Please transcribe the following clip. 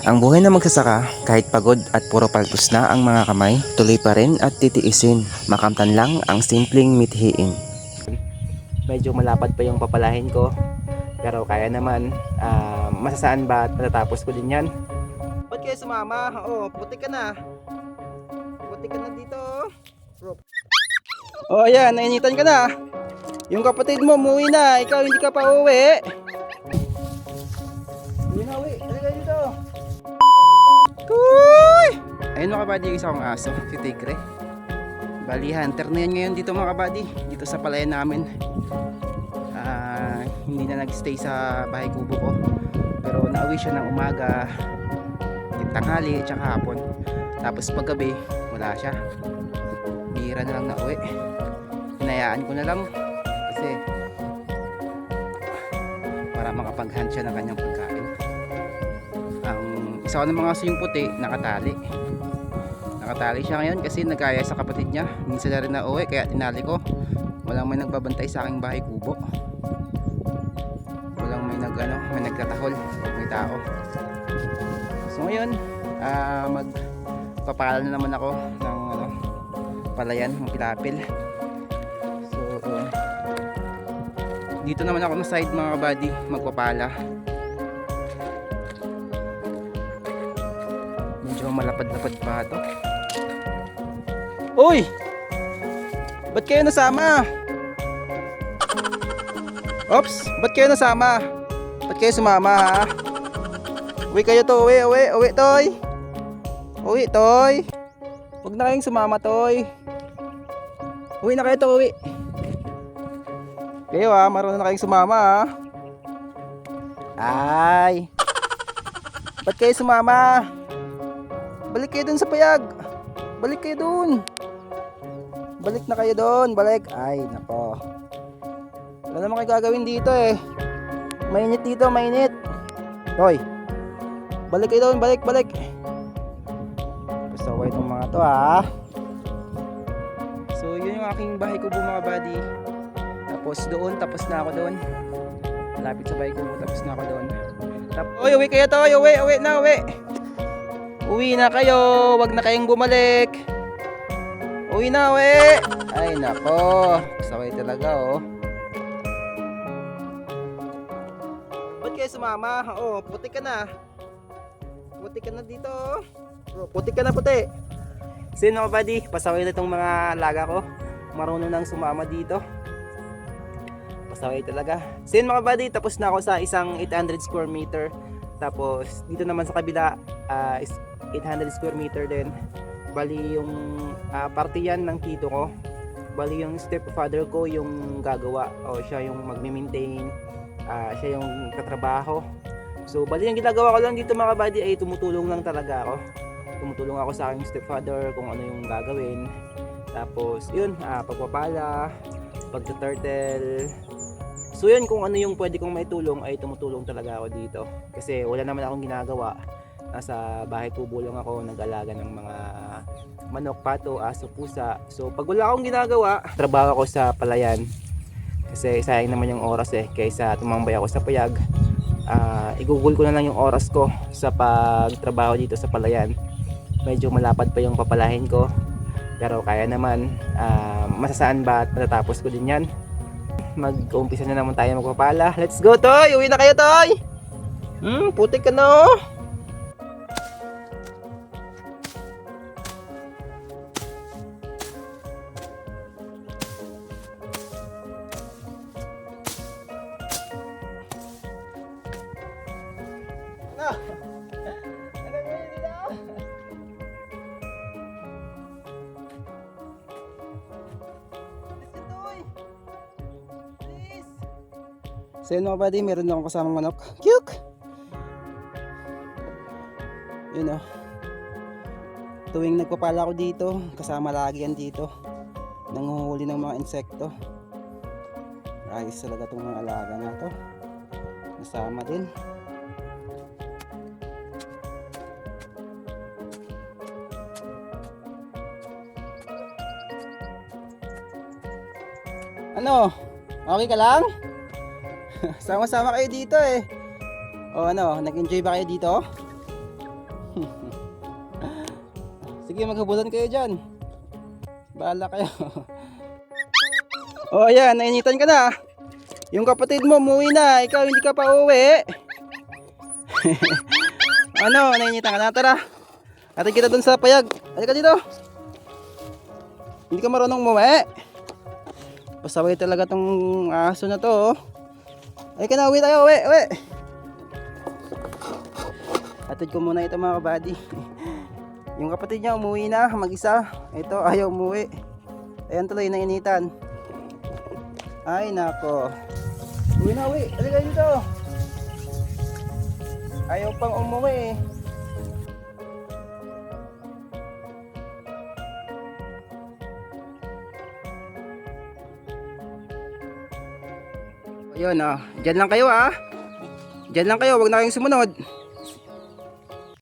Ang buhay na magsasaka, kahit pagod at puro paltos na ang mga kamay, tuloy pa rin at titiisin. Makamtan lang ang simpleng mithiin. Medyo malapad pa yung papalahin ko. Pero kaya naman, ah, masasaan ba at matatapos ko din yan? Ba't kayo sumama? Oo, puti ka na. Puti ka na dito. Oh, ayan, nainitan ka na. Yung kapatid mo, umuwi na. Ikaw, hindi ka pa. Uwi Ayun mga kabady, isa kong aso, si Tigre. Bali, hunter na yan ngayon dito mga kabady. Dito sa palayan namin. Ah, hindi na nagstay sa bahay kubo ko. Pero nauwi siya ng umaga, tanghali, tsaka hapon. Tapos paggabi, wala siya. Bira na lang na uwi. Hinayaan ko na lang kasi para makapag-hunt siya ng kanyang pagkain. Ang isa ko ng mga aso yung puti, nakatali. Nakatali siya ngayon kasi nagkaya sa kapatid niya. Minsan na rin na uwi kaya tinali ko. Walang may nagbabantay sa aking bahay kubo. Walang may nag ano, may nagtatahol, may tao. So ngayon, ah magpapakala na naman ako ng ano, palayan, ng pilapil. So, uh, dito naman ako sa side mga kabady, magpapala. Medyo malapad-lapad pa to. Uy! Ba't kayo nasama? Ops! Ba't kayo nasama? Ba't kayo sumama ha? Uwi kayo to, uwi, uwi, uwi, toy! Uwi, toy! Huwag na kayong sumama, toy! Uwi na kayo to, uwi! Kayo ha, marunong na kayong sumama ha? Ay! Ba't kayo sumama? Balik kayo dun sa payag! Balik kayo dun! Balik na kayo doon, balik. Ay, nako. Wala naman kayo gagawin dito eh. Mainit dito, mainit. Hoy. Balik kayo doon, balik, balik. Ko itong mga to ha. So, yun yung aking bahay kubo mga buddy. Tapos doon, tapos na ako doon. Malapit sa bahay kubo, tapos na ako doon. Tapos, Uy, uwi kayo to, uwi, uwi na, uwi. Uwi na kayo, wag na kayong bumalik. Uwi na, uwi! Ay, nako. Saway talaga, oh. Ba't kayo sumama? Oo, puti ka na. Puti ka na dito, oh. Oh, puti ka na, puti. Sino ka, buddy? Pasaway na itong mga laga ko. Marunong nang sumama dito. Pasaway talaga. Sino mga buddy? Tapos na ako sa isang 800 square meter. Tapos, dito naman sa kabila, is 800 square meter din. Bali yung ah, parte yan ng tito ko. Bali yung stepfather ko yung gagawa o siya yung magme-maintain. ah, siya yung katrabaho. So bali yung ginagawa ko lang dito mga buddy ay tumutulong lang talaga ako. Tumutulong ako sa aking stepfather kung ano yung gagawin. Tapos yun, ah, pagpapala, pagta-turtle. So yun kung ano yung pwede kong maitulong ay tumutulong talaga ako dito. Kasi wala naman akong ginagawa nasa bahay kubo lang ako nag-alaga ng mga manok, pato, aso, pusa. So pag wala akong ginagawa, trabaho ako sa palayan. Kasi sayang naman yung oras eh, kaysa tumambay ako sa payag. ah igugol ko na lang yung oras ko sa pagtrabaho dito sa palayan. Medyo malapad pa yung papalahin ko. Pero kaya naman, ah, masasaan ba at matatapos ko din yan. Mag-umpisa na naman tayo magpapala. Let's go, Toy! Uwi na kayo, Toy! Hmm, putik ka na, oh! Na! Ano ba yun! Alis! So yun mga buddy, meron akong kasamang manok. Kyuk! Yun o. Tuwing nagpapala ako dito, kasama lagi yan dito. Nanguhuli ng mga insekto. Ayos talaga itong mga alaga na to. Kasama din. Ano? Okay ka lang? Sama-sama kayo dito eh. O ano, nag-enjoy ba kayo dito? Sige, maghabulan kayo dyan. Bahala kayo. oh, ayan, nainitan ka na. Yung kapatid mo, umuwi na. Ikaw, hindi ka pa uwi. ano, nainitan ka na? Tara. Atin kita dun sa payag. Halika dito. Hindi ka marunong umuwi. Pasaway talaga tong aso na to. oh. Halika na, uwi tayo, uwi, uwi. Atid ko muna ito mga kabady. Yung kapatid niya umuwi na, mag-isa. Ito, ayaw umuwi. Ayan tuloy, nainitan. Ay, nako. Uwi na, uwi. Halika dito. Ayaw pang umuwi. Ayun, oh. Diyan lang kayo, ah. Diyan lang kayo, wag na kayong sumunod.